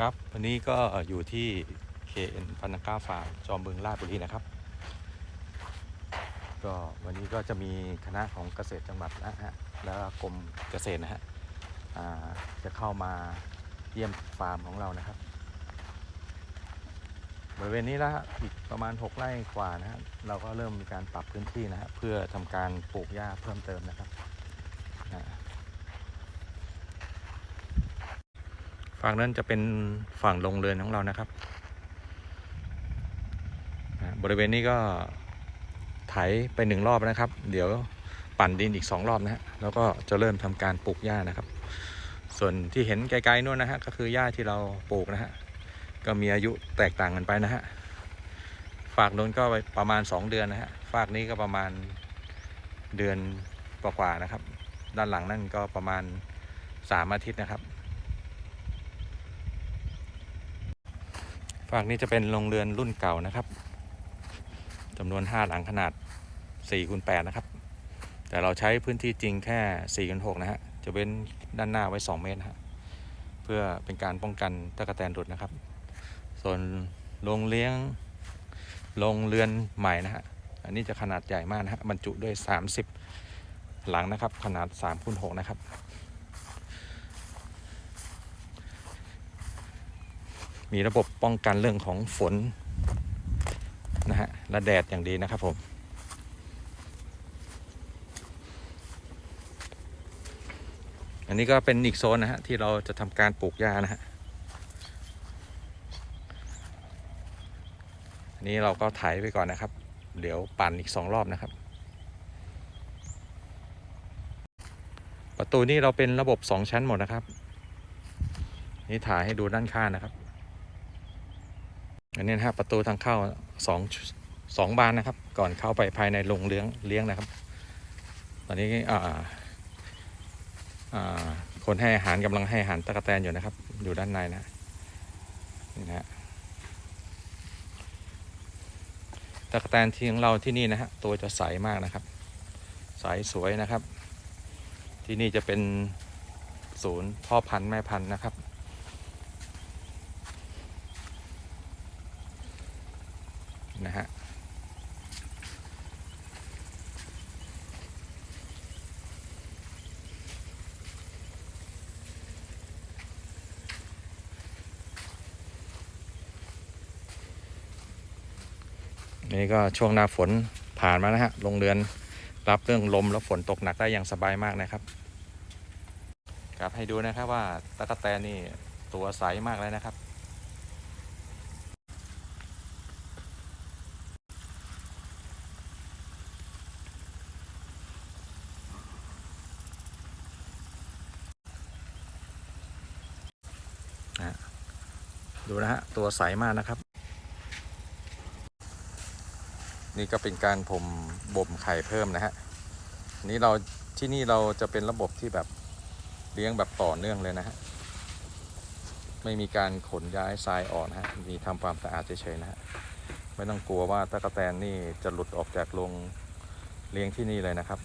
ครับ วันนี้ก็อยู่ที่ KN พันนาก้าฟาร์มจอมบึงราชบุรีนะครับ ก็วันนี้ก็จะมีคณะของเกษตรจังหวัดนะฮะแล้วกรมเกษตรนะฮะจะเข้ามาเยี่ยมฟาร์มของเรานะครับบริเวณนี้แล้วฮะอีกประมาณ 6 ไร่กว่านะฮะเราก็เริ่มมีการปรับพื้นที่นะฮะเพื่อทำการปลูกหญ้าเพิ่มเติมนะครับอ่า ฝั่งนั้นจะเป็นฝั่งโรงเรือนของเรานะครับ บริเวณนี้ก็ไถไปหนึ่งรอบนะครับ เดี๋ยวปั่นดินอีกสองรอบนะฮะ แล้วก็จะเริ่มทำการปลูกหญ้านะครับ ส่วนที่เห็นไกลๆนู่นนะฮะก็คือหญ้าที่เราปลูกนะฮะ ก็มีอายุแตกต่างกันไปนะฮะ ฝากนู้นก็ปประมาณ 2 เดือนนะฮะ ฝากนี้ก็ประมาณเดือนกว่าๆนะครับ ด้านหลังนั่นก็ประมาณ 3 อาทิตย์นะครับ ฝากนี้จะเป็นโรงเรือนรุ่นเก่านะครับจำนวน 5 หลังขนาด4คูณ8นะครับ แต่เราใช้พื้นที่จริงแค่4คูณ6นะฮะ จะเว้นด้านหน้าไว้ 2 เมตรนะฮะ เพื่อเป็นการป้องกันตะกแตนหลุดนะครับ ส่วนโรงเลี้ยงโรงเรือนใหม่นะฮะ อันนี้จะขนาดใหญ่มากนะฮะบรรจุด้วย 30 หลังนะครับ ขนาด3คูณ6นะครับ มีระบบป้องกันเรื่องของฝนนะฮะและแดดอย่างดีนะครับผมอันนี้ก็เป็นอีกโซนนะฮะที่เราจะทำการปลูกหญ้านะฮะอันนี้เราก็ไถไปก่อนนะครับ เดี๋ยวปั่นอีกสองรอบนะครับ ประตูนี้เราเป็นระบบสองชั้นหมดนะครับ นี่ถ่ายให้ดูด้านข้างนะครับ อันนี้นะฮะประตูทางเข้าสองสองบานนะครับ ก่อนเข้าไปภายในโรงเลี้ยงเลี้ยงนะครับ ตอนนี้อ่าอ่าคนให้อาหารกำลังให้อาหารตะกแตนอยู่นะครับ อยู่ด้านในนะนี่นะฮะตะกแตนที่ของเราที่นี่นะฮะตัวจะใสมากนะครับ ใสสวยนะครับ ที่นี่จะเป็นศูนย์พ่อพันธุ์แม่พันธุ์นะครับ นะฮะนี่ก็ช่วงหน้าฝนผ่านมานะฮะโรงเรือนรับเรื่องลมและฝนตกหนักได้อย่างสบายมากนะครับ ครับให้ดูนะครับว่าตะกแตนนี่ตัวใสมากเลยนะครับ ดูนะฮะตัวใสมากนะครับ นี่ก็เป็นการผมบ่มไข่เพิ่มนะฮะนี้เราที่นี่เราจะเป็นระบบที่แบบเลี้ยงแบบต่อเนื่องเลยนะฮะไม่มีการขนย้ายทรายออกนะฮะมีทำความสะอาดเฉยๆนะฮะไม่ต้องกลัวว่าตะกแตนนี่จะหลุดออกจากโรงเลี้ยงที่นี่เลยนะครับ